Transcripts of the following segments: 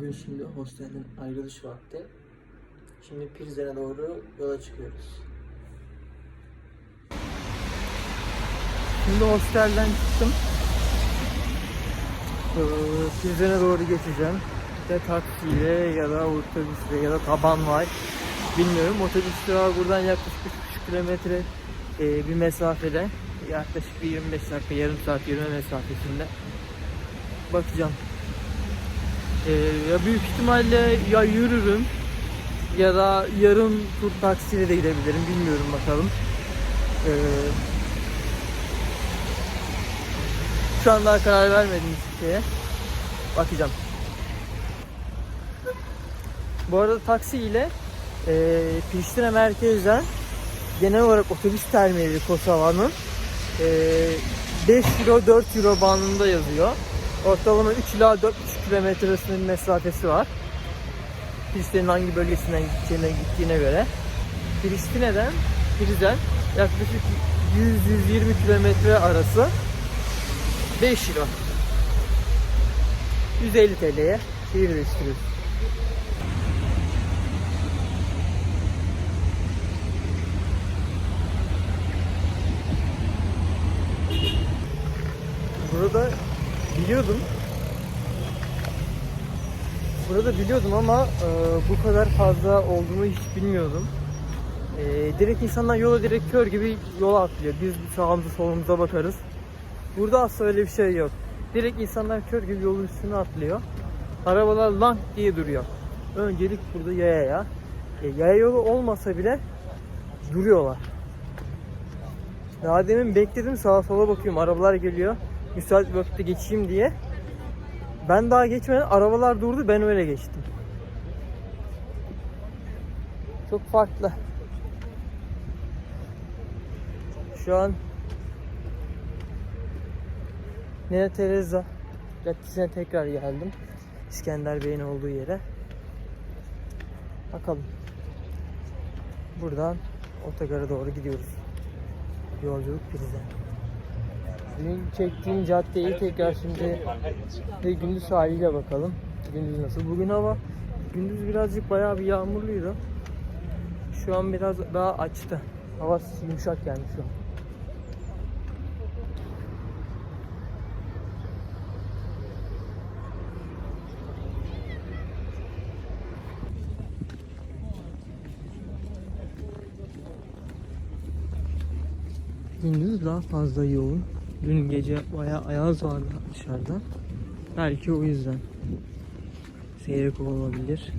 Bugün şimdi hostelden ayrılış vakti. Şimdi Prizren'e doğru yola çıkıyoruz. Şimdi hostelden çıktım. Ee, Prizren'e doğru geçeceğim. İşte taksiyle ya da otobüsle ya da taban var. Bilmiyorum. Otobüs durağı buradan yaklaşık 3,5 kilometre e, bir mesafede. Yaklaşık bir 25 dakika, yarım saat yürüme mesafesinde. Bakacağım. Ee, ya büyük ihtimalle ya yürürüm ya da yarım tur taksiyle de gidebilirim. Bilmiyorum bakalım. Ee, şu an daha karar vermedim hiçbir şeye. Bakacağım. Bu arada taksi ile e, Priştine merkezden genel olarak otobüs terminali Kosova'nın e, 5 euro 4 euro bandında yazıyor. Ortalama 3 ila 4,5 kilometre arasında bir mesafesi var. Priştine'nin hangi bölgesinden gideceğine gittiğine göre. Priştine'den Prizren yaklaşık 100-120 kilometre arası 5 euro. 150 TL'ye şehir değiştiriyoruz. Burada biliyordum. Burada biliyordum ama e, bu kadar fazla olduğunu hiç bilmiyordum. E, direkt insanlar yola direkt kör gibi yola atlıyor. Biz sağımıza solumuza bakarız. Burada aslında öyle bir şey yok. Direkt insanlar kör gibi yolun üstüne atlıyor. Arabalar lang diye duruyor. Öncelik burada yayaya. E, yaya yolu olmasa bile duruyorlar. Daha demin bekledim sağa sola bakıyorum arabalar geliyor. Müsait bir vakitte geçeyim diye. Ben daha geçmeden arabalar durdu ben öyle geçtim. Çok farklı. Şu an Nene Teresa Caddesi'ne tekrar geldim. İskender Bey'in olduğu yere. Bakalım. Buradan otogara doğru gidiyoruz. Yolculuk Prizren. Dün çektiğim caddeyi tekrar şimdi ve gündüz haliyle bakalım. Gündüz nasıl? Bugün hava gündüz birazcık bayağı bir yağmurluydu. Şu an biraz daha açtı. Hava yumuşak gelmiş şu an. Gündüz daha fazla yoğun. Dün gece bayağı ayaz vardı dışarıda. Belki o yüzden seyrek olabilir.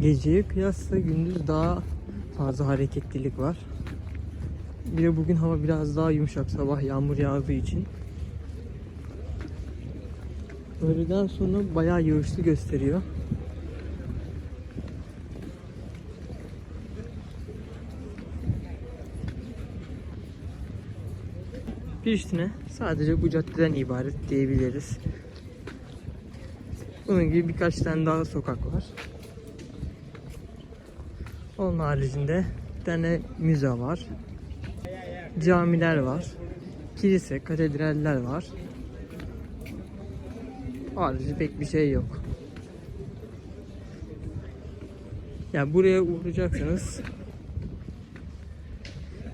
Geceye kıyasla gündüz daha fazla hareketlilik var. Bir de bugün hava biraz daha yumuşak sabah yağmur yağdığı için. Öğleden sonra bayağı yağışlı gösteriyor. Priştine sadece bu caddeden ibaret diyebiliriz. Bunun gibi birkaç tane daha sokak var. Onun haricinde bir tane müze var. Camiler var. Kilise, katedraller var. Harici pek bir şey yok. Ya buraya uğrayacaksanız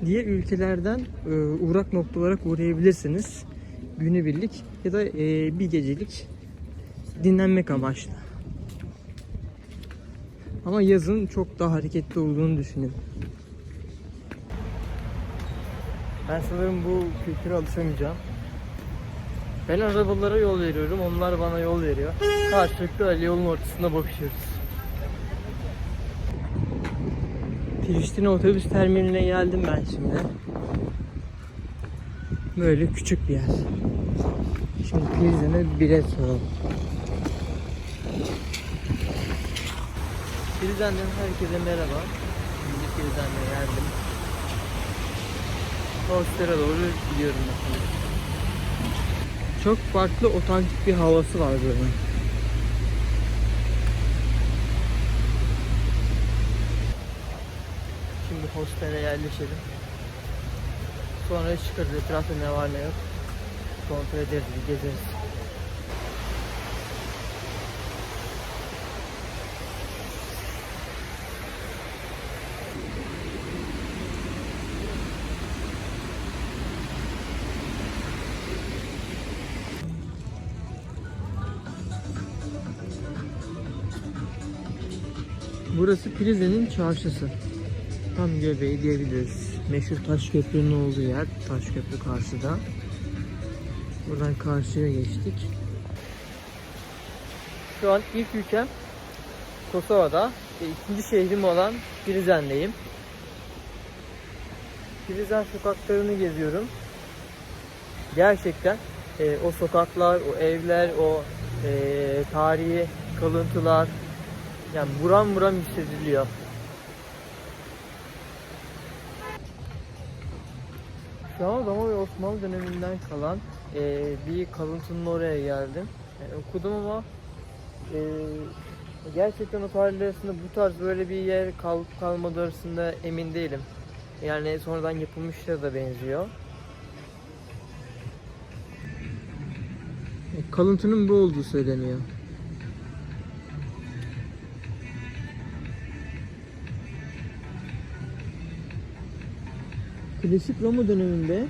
diğer ülkelerden e, uğrak nokta olarak uğrayabilirsiniz. Günübirlik ya da e, bir gecelik dinlenmek amaçlı. Ama yazın çok daha hareketli olduğunu düşünüyorum. Ben sanırım bu kültüre alışamayacağım. Ben arabalara yol veriyorum, onlar bana yol veriyor. Karşılıklı öyle yolun ortasında bakışıyoruz. Priştine otobüs terminaline geldim ben şimdi. Böyle küçük bir yer. Şimdi Prizren'e bilet soralım. Prizren'den herkese merhaba. Şimdi Prizren'e geldim. Hostel'e doğru gidiyorum. Çok farklı otantik bir havası var buranın. Şimdi hostele yerleşelim. Sonra çıkarız etrafta ne var ne yok. kontrol ederiz, gezeriz. Burası Prize'nin çarşısı. Tam göbeği diyebiliriz. Meşhur taş köprünün olduğu yer. Taş köprü karşıda. Buradan karşıya geçtik. Şu an ilk ülkem Kosova'da. ve ikinci şehrim olan Prizren'deyim. Prizren sokaklarını geziyorum. Gerçekten e, o sokaklar, o evler, o e, tarihi kalıntılar, yani buram buram hissediliyor. Şu an Roma ve Osmanlı döneminden kalan e, bir kalıntının oraya geldim. Yani okudum ama e, gerçekten o tarihler arasında bu tarz böyle bir yer kalıp kalmadığı arasında emin değilim. Yani sonradan yapılmışlara da benziyor. E, Kalıntının bu olduğu söyleniyor. Klasik Roma döneminde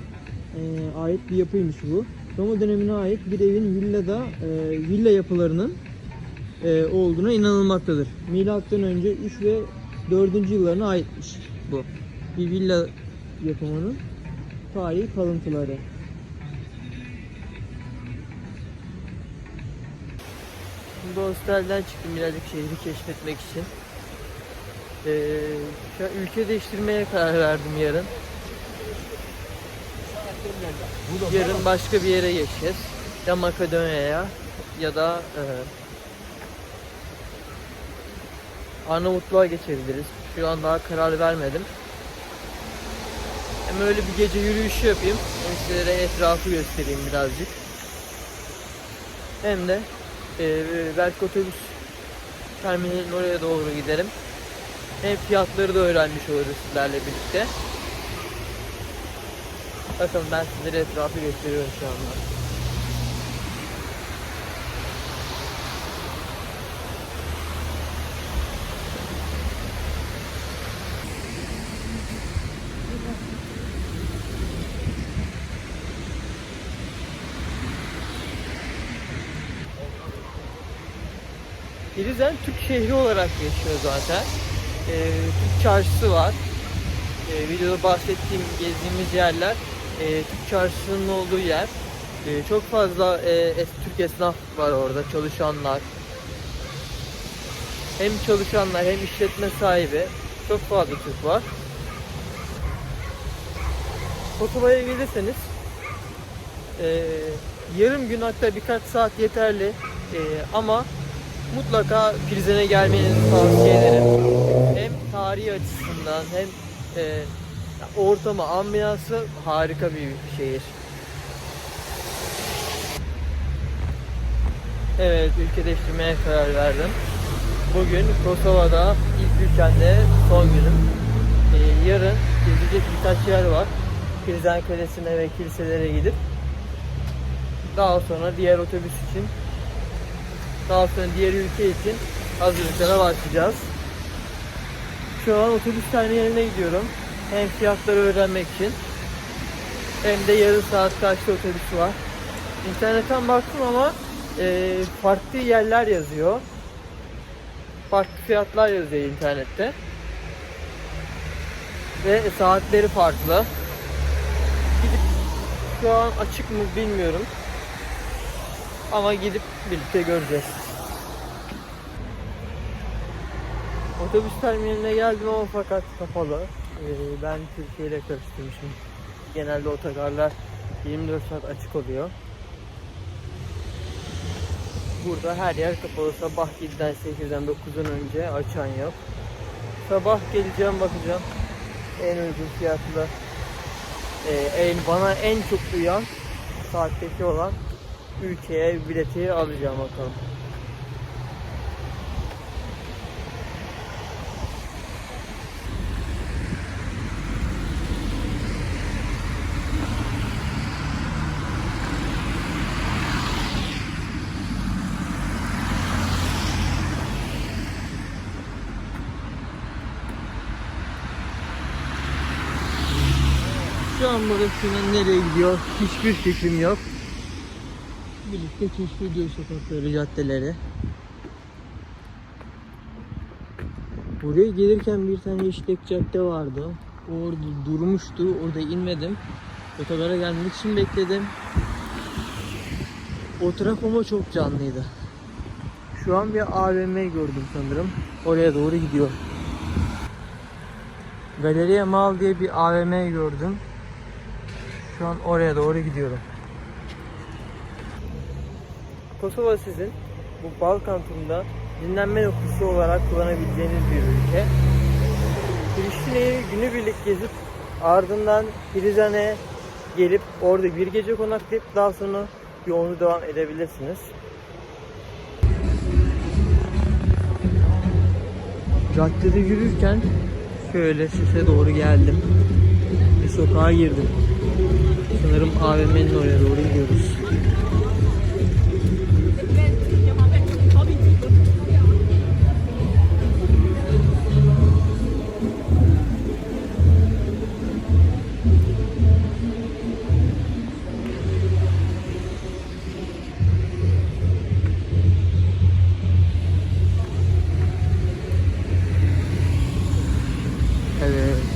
e, ait bir yapıymış bu. Roma dönemine ait bir evin villada e, villa yapılarının e, olduğuna inanılmaktadır. Milattan önce 3 ve 4. yıllarına aitmiş bu. Bir villa yapımının tarihi kalıntıları. Şimdi hostelden çıktım birazcık şehri keşfetmek için. Ee, ülke değiştirmeye karar verdim yarın. Yarın başka bir yere geçeceğiz. Ya Makedonya'ya ya da e, Arnavutluğa geçebiliriz. Şu an daha karar vermedim. Hem öyle bir gece yürüyüşü yapayım. Hem sizlere etrafı göstereyim birazcık. Hem de e, belki otobüs terminalinin oraya doğru giderim. Hem fiyatları da öğrenmiş oluruz sizlerle birlikte. Bakın ben sizlere etrafı gösteriyorum şu anda. Prizren Türk şehri olarak geçiyor zaten. Ee, Türk çarşısı var. Ee, videoda bahsettiğim gezdiğimiz yerler e, Türk çarşısının olduğu yer. E, çok fazla e, es- Türk esnaf var orada çalışanlar. Hem çalışanlar hem işletme sahibi çok fazla Türk var. Kosova'ya gelirseniz e, yarım gün hatta birkaç saat yeterli E, ama mutlaka Prizren'e gelmenizi tavsiye ederim. Hem tarihi açısından hem e, ortamı, ambiyansı harika bir şehir. Evet, ülke değiştirmeye karar verdim. Bugün Kosova'da ilk ülkemde son günüm. Ee, yarın gezilecek birkaç yer var. Prizren Kalesi'ne ve kiliselere gidip daha sonra diğer otobüs için daha sonra diğer ülke için hazırlıklara başlayacağız. Şu an otobüs terminaline gidiyorum. Hem fiyatları öğrenmek için hem de yarım saat kaçta otobüs var. İnternetten baktım ama e, farklı yerler yazıyor. Farklı fiyatlar yazıyor internette. Ve saatleri farklı. Gidip şu an açık mı bilmiyorum. Ama gidip birlikte göreceğiz. Otobüs terminaline geldim ama fakat kapalı. Ee, ben Türkiye ile karıştırmışım. Genelde otogarlar 24 saat açık oluyor. Burada her yer kapalı. Sabah 7'den 8'den 9'dan önce açan yok. Sabah geleceğim bakacağım. En uygun fiyatlı. Ee, en, bana en çok uyan saatteki olan ülkeye bileti alacağım bakalım. Burasının nereye gidiyor hiçbir fikrim yok. Birlikte keşfediyor sokakları, caddeleri. Buraya gelirken bir tane işlek cadde vardı. Orada durmuştu. Orada inmedim. Otogara gelmek için bekledim. O taraf ama çok canlıydı. Şu an bir AVM gördüm sanırım. Oraya doğru gidiyor. Galeriye Mal diye bir AVM gördüm. Şu an oraya doğru gidiyorum. Kosova sizin bu Balkan turunda dinlenme noktası olarak kullanabileceğiniz bir ülke. Priştine'yi günübirlik gezip ardından Prizren'e gelip orada bir gece konaklayıp daha sonra yolunu devam edebilirsiniz. Caddede yürürken şöyle sese doğru geldim. Sokağa girdim. Sanırım AVM'nin oraya doğru gidiyoruz.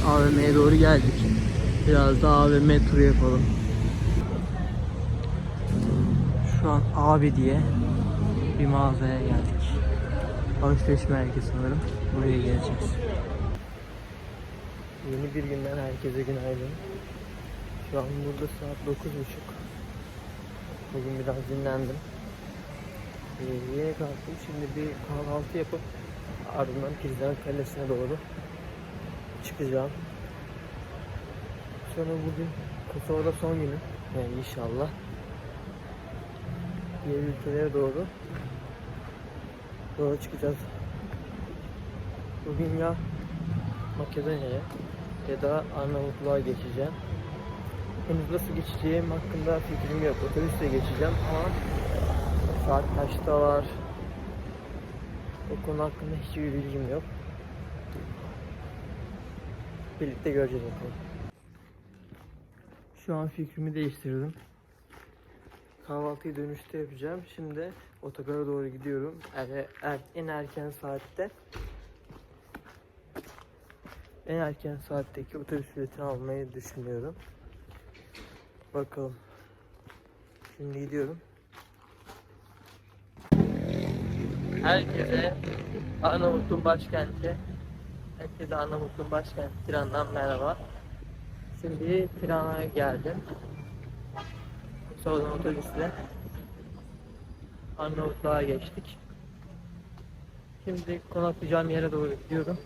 AVM'ye doğru geldik. Biraz da AVM yapalım. Şu an abi diye bir mağazaya geldik. Alışveriş merkezi sanırım. Buraya geleceğiz. Yeni bir günden herkese günaydın. Şu an burada saat 9.30. Bugün biraz dinlendim. Ee, yeni kalktım. Şimdi bir kahvaltı yapıp ardından Prizren Kalesi'ne doğru çıkacağım. Sonra bugün Kosova'da son günüm. Yani inşallah. Diğer ülkelere doğru yola çıkacağız. Bugün ya Makedonya'ya ya da Arnavutluğa geçeceğim. Henüz nasıl geçeceğim hakkında fikrim yok. Otobüsle geçeceğim ama saat kaçta var? O konu hakkında hiçbir bilgim yok. Birlikte göreceğiz bakalım. Şu an fikrimi değiştirdim. Kahvaltıyı dönüşte yapacağım. Şimdi otogara doğru gidiyorum. Er, er, en erken saatte en erken saatteki otobüs biletini almayı düşünüyorum. Bakalım. Şimdi gidiyorum. Herkese Arnavutluğun başkenti Herkese Arnavutluğun başkenti Tiran'dan merhaba. Şimdi Tiran'a geldim. Sonradan otobüsle Arnavutluğa geçtik. Şimdi konaklayacağım yere doğru gidiyorum.